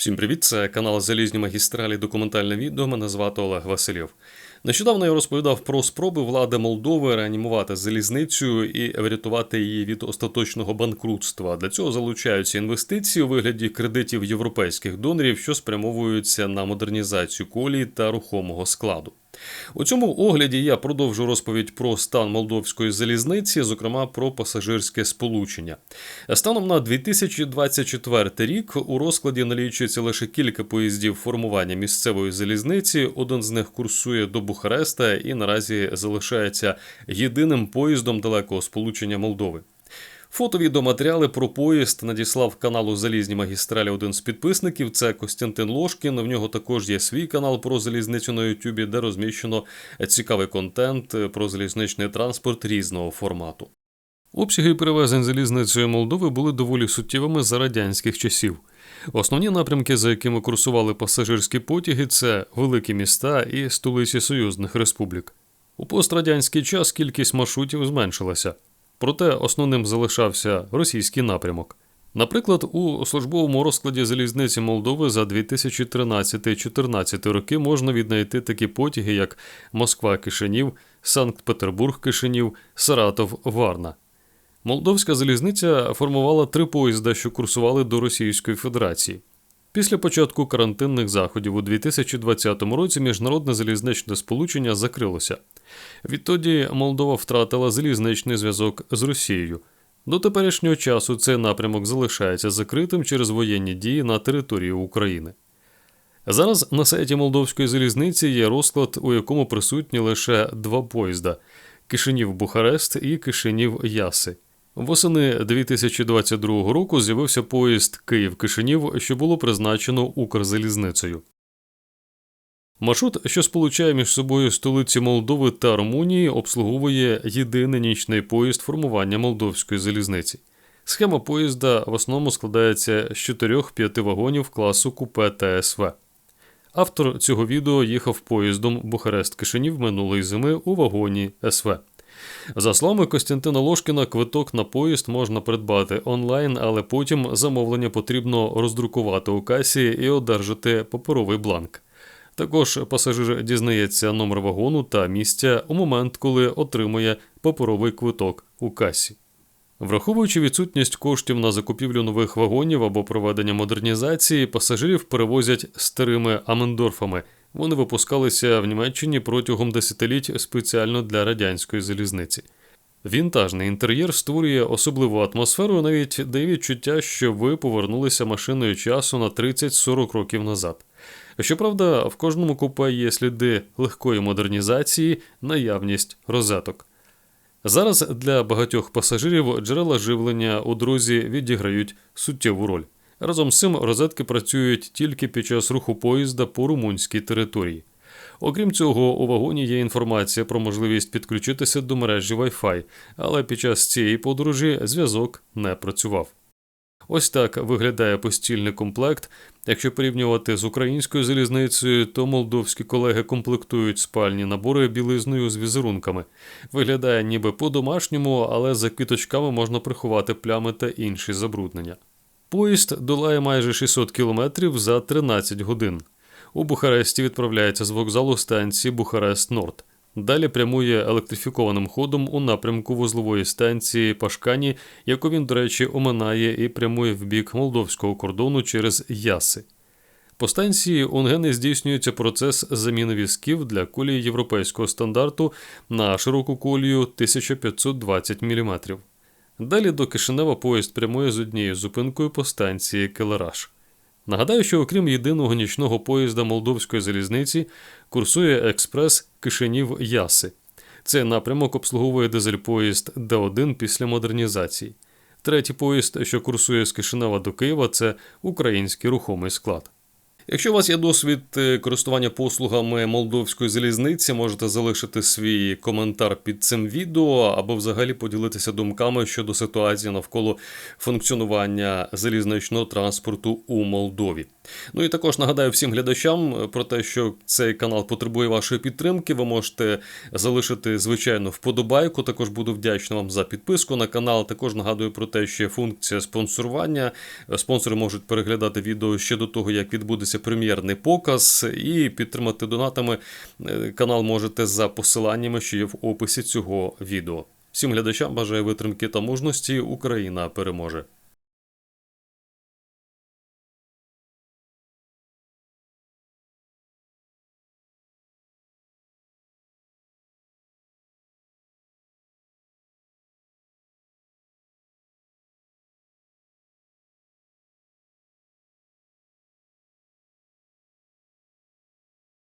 Всім привіт! Це канал Залізні магістралі. Документальне відео. Мене звати Олег Васильєв. Нещодавно я розповідав про спроби влади Молдови реанімувати залізницю і врятувати її від остаточного банкрутства. Для цього залучаються інвестиції у вигляді кредитів європейських донорів, що спрямовуються на модернізацію колії та рухомого складу. У цьому огляді я продовжу розповідь про стан молдовської залізниці, зокрема про пасажирське сполучення. Станом на 2024 рік у розкладі налічується лише кілька поїздів формування місцевої залізниці. Один з них курсує до Бухареста і наразі залишається єдиним поїздом далекого сполучення Молдови. Фото-відеоматеріали про поїзд надіслав каналу Залізні магістралі один з підписників. Це Костянтин Лошкін. В нього також є свій канал про залізницю на Ютубі, де розміщено цікавий контент про залізничний транспорт різного формату. Обсяги перевезень залізницею Молдови були доволі суттєвими за радянських часів. Основні напрямки, за якими курсували пасажирські потяги, це великі міста і столиці союзних республік. У пострадянський час кількість маршрутів зменшилася проте основним залишався російський напрямок. Наприклад, у службовому розкладі залізниці Молдови за 2013-2014 роки можна віднайти такі потяги, як Москва-Кишинів, Санкт-Петербург-Кишинів, Саратов-Варна. Молдовська залізниця формувала три поїзда, що курсували до Російської Федерації. Після початку карантинних заходів у 2020 році міжнародне залізничне сполучення закрилося. Відтоді Молдова втратила залізничний зв'язок з Росією. До теперішнього часу цей напрямок залишається закритим через воєнні дії на території України. Зараз на сайті Молдовської залізниці є розклад, у якому присутні лише два поїзда: Кишинів Бухарест і Кишинів Яси. Восени 2022 року з'явився поїзд Київ-Кишинів, що було призначено Укрзалізницею. Маршрут, що сполучає між собою столиці Молдови та Румунії, обслуговує єдиний нічний поїзд формування молдовської залізниці. Схема поїзда в основному складається з 4-5 вагонів класу купе ТСВ. Автор цього відео їхав поїздом Бухарест Кишинів минулої зими у вагоні СВ. За словами Костянтина Лошкіна, квиток на поїзд можна придбати онлайн, але потім замовлення потрібно роздрукувати у касі і одержати паперовий бланк. Також пасажир дізнається номер вагону та місця у момент, коли отримує паперовий квиток у касі. Враховуючи відсутність коштів на закупівлю нових вагонів або проведення модернізації, пасажирів перевозять старими амендорфами. Вони випускалися в Німеччині протягом десятиліть спеціально для радянської залізниці. Вінтажний інтер'єр створює особливу атмосферу, навіть дає відчуття, що ви повернулися машиною часу на 30-40 років назад. Щоправда, в кожному купе є сліди легкої модернізації, наявність розеток. Зараз для багатьох пасажирів джерела живлення у друзі відіграють суттєву роль. Разом з цим розетки працюють тільки під час руху поїзда по румунській території. Окрім цього, у вагоні є інформація про можливість підключитися до мережі Wi-Fi, але під час цієї подорожі зв'язок не працював. Ось так виглядає постільний комплект. Якщо порівнювати з українською залізницею, то молдовські колеги комплектують спальні набори білизною з візерунками. Виглядає ніби по-домашньому, але за квіточками можна приховати плями та інші забруднення. Поїзд долає майже 600 км за 13 годин. У Бухаресті відправляється з вокзалу станції Бухарест Норд. Далі прямує електрифікованим ходом у напрямку вузлової станції Пашкані, яку він, до речі, оминає і прямує в бік молдовського кордону через Яси. По станції Унгени здійснюється процес заміни візків для колії європейського стандарту на широку колію 1520 мм. Далі до Кишинева поїзд прямує з однією зупинкою по станції Келераш. Нагадаю, що окрім єдиного нічного поїзда Молдовської залізниці курсує експрес Кишинів Яси. Цей напрямок обслуговує дизель-поїзд Д1 після модернізації. Третій поїзд, що курсує з Кишинева до Києва, це український рухомий склад. Якщо у вас є досвід е, користування послугами молдовської залізниці, можете залишити свій коментар під цим відео або взагалі поділитися думками щодо ситуації навколо функціонування залізничного транспорту у Молдові. Ну і також нагадаю всім глядачам е, про те, що цей канал потребує вашої підтримки. Ви можете залишити звичайно вподобайку. Також буду вдячний вам за підписку на канал. Також нагадую про те, що є функція спонсорування. Е, Спонсори можуть переглядати відео ще до того, як відбудеться прем'єрний показ, і підтримати донатами е, канал можете за посиланнями, що є в описі цього відео. Всім глядачам бажаю витримки та мужності. Україна переможе.